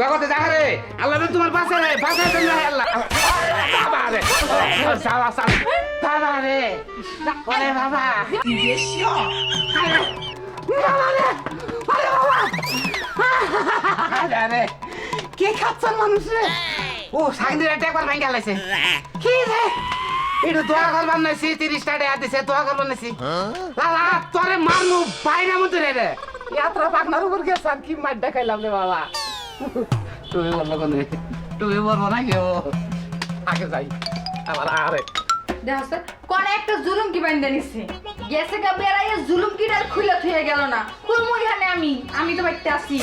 জগতে দেখা রে আল্লাহ তোমার পাশে রে আল্লাহ। বাবা রে বাবা রে, ওরে বাবা। বাবা রে বাবা। কে খাচ্ছেন মানুষ রে? ও সাইন্দির একটা একবার ভেঙে গেছে কি রে? এটা দোয়া করবার নাইছি টাকা দিছে, দোয়া করবার নাইছি তোরে মারনু বাইরে মধ্যে রে রে। গেছে, আর কি মার দেখাইলাম রে বাবা। তুমি বলল কোন? তুমি বলব না কেউ? আগে যাই আবার আরে। কোন একটা জুলুম কি বাইন্দা নিছে। গেছে গা বেড়াইয়া জুলুম কি ডাল খুলে থুয়ে গেল না। কুলমু এখানে আমি? আমি তো বাইতে আসি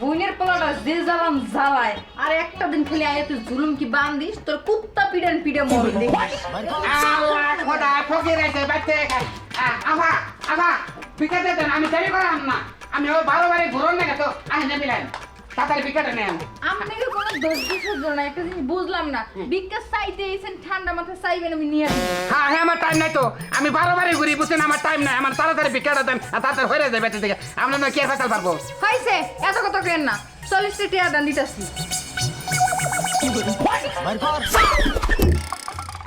বইনের পোলাটা যে জ্বালাম জ্বালায়। আর একটা দিন খেলে আয় তুই জুলুম কি বান্দিস তোর কুত্তা পিডান পিডে মরে দেখিস? আল্লাহ খোদা ফকির আছে বাইতে আভা আভা পিকা দেন আমি দেরি করাম না। আমি ওই বারো বারে ঘুরন না তো আমি নেবিলেন তাড়াতাড়ি নেন আপনাকে কোনো দোষ না একটা জিনিস বুঝলাম না। বিকাশ চাইতে এসেন ঠান্ডা মাথায় চাইবেন আমি নিয়ে আসব হ্যাঁ হ্যাঁ আমার টাইম নাই তো। আমি ঘুরি বুঝছেন আমার টাইম নাই। আমার তাড়াতাড়ি দেন আর তাড়াতাড়ি হয়ে যাবে বেটে থেকে। আমরা না কে ফেসাল পারব? হয়েছে এত কথা কেন না। চল্লিশটা টিয়া দান দিতেছি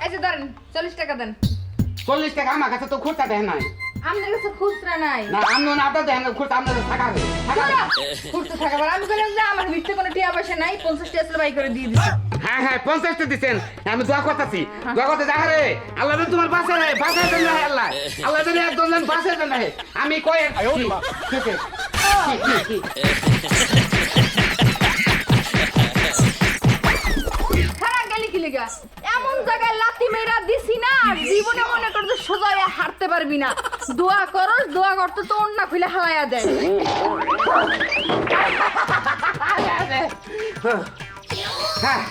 এই যে ধরেন চল্লিশ টাকা দেন। চল্লিশ টাকা আমার কাছে তো খুঁড়তা দেয় নাই। আপনার কাছে খুচরা নাই। না আমনো না আপনার দেন খুচরা হবে। থাকা হবে। খুচরা থাকা পর আমি বললাম যে আমার ভিতরে কোনো টিয়া পয়সা নাই পঞ্চাশ টাকা আসলে বাই করে দিয়ে দিছি। হ্যাঁ হ্যাঁ পঞ্চাশটা দিচ্ছেন আমি দোয়া করতেছি। দোয়া করতে দেখা রে আল্লাহ যেন তোমার পাশে রে পাশে যেন না আল্লাহ। আল্লাহ যেন একদম যেন পাশে দেন না হে। আমি কয়ে ঠিক কি, মেরা দিছি না জীবনে মনে করতে সোজা হয়ে হাঁটতে পারবি না। দোয়া করো, দোয়া করতে তো অন্য খুলে হালাইয়া দেয়। হ্যাঁ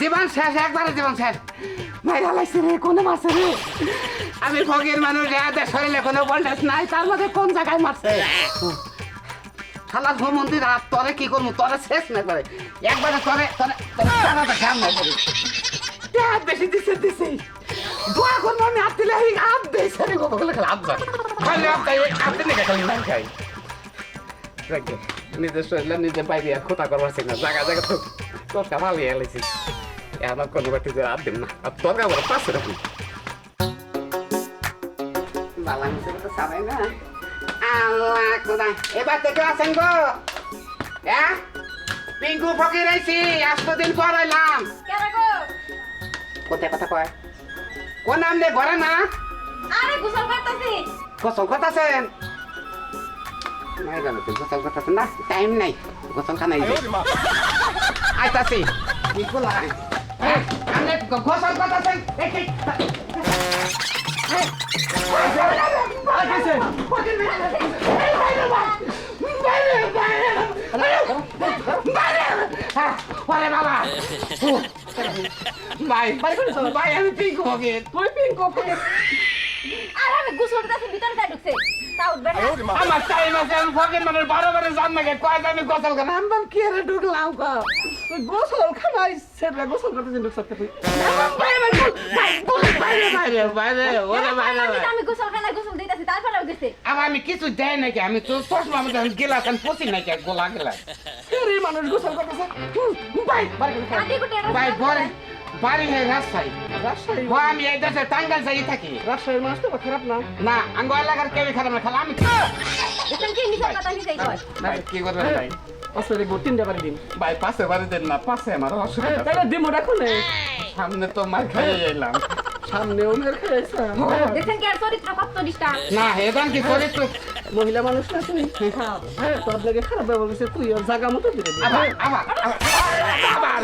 জীবন শেষ, একবারে জীবন শেষ। মাইরা লাগছে রে, কোনে মারছে রে? আমি ফকির মানুষ রেহাতে শরীরে কোনো বলটেস নাই, তার মধ্যে কোন জায়গায় মারছে? খালাস মন্দির আর তরে কি করব? তরে শেষ না করে। একবারে তরে তরে তরে চালাতে খেয়াল না করি। হাত বেশি দিছে দিছে দোয়া করব আমি হাত দিলে এই হাত দিয়েছে রে বাবা বলে হাত যায় খালি হাত দেয় হাত দিলে খালি না খাই। রাখবে নিজের শরীরে নিজে বাইরে আর খোতা করবার না জায়গা জায়গা তো তোর ভালো এলেছি এখন কোনো বাটি আর দিন না আর তোর কাপড় পাশে রাখুন বালা তো সাবাই না। আল্লাহ খোদা। এবার থেকে আছেন গো হ্যাঁ পিঙ্কু ফকির আইছি আসতো দিন পর এলাম গো কোথায় কথা কয় কোন নাম দে ঘরে না আরে গোসল করতেছি গোসল করতেছেন নাই জানো তো গোসল করতেছেন না টাইম নাই গোসল খানাই আইতাছি আই হ্যাঁ, আপনি গোসল করতেছেন দেখি বাবা ভাই ভাই আমি পিঙ্কু ফকির তুই পিঙ্কু ফকির আর আমি গোসল করতেছি ভিতরে কাই ঢুকছে। তাও উঠবে না। আমার টাইম আছে আমি ফকির মানুষ বারো বারে জন্মাকে কয় আমি গোসল কেন আমি বল কি রে ঢুকলাম গো? তুই গোসল খানাই সেটা গোসল তুই। বাইরে বাইরে ওরে বাইরে আমি আমি গোসল খানায় গোসল দিতেছি তারপরে গেছে। আমি কিছু দেয় নাকি আমি তো চশমা মধ্যে গেলাস আমি পচি নাকি গোলা গেলাস মানুষ গোসল করতেছে। ভাই ভাই ঘরে বাড়ি হয়ে রাস্তায় রাজশাহী। আমি এই দেশে টাঙ্গাল যাই থাকি। রাজশাহীর মানুষ তো খারাপ না। না আঙ্গ এলাকার কেউ খারাপ না খালা আমি কি করবেন ভাই? অসরে গো তিনটা বাড়ি দিন। ভাই পাশে বাড়ি দেন না পাশে আমার অসুবিধা তাহলে দিমো রাখো না সামনে তো মার খাইয়ে এলাম সামনে ওমের খেয়েছে দেখেন কি আর চরিত্র কত নিষ্ঠা না এদান কি চরিত্র? মহিলা মানুষ না তুই হ্যাঁ তোর লাগে খারাপ ব্যবহার করছে তুই ওর জায়গা মতো দিলে। আবার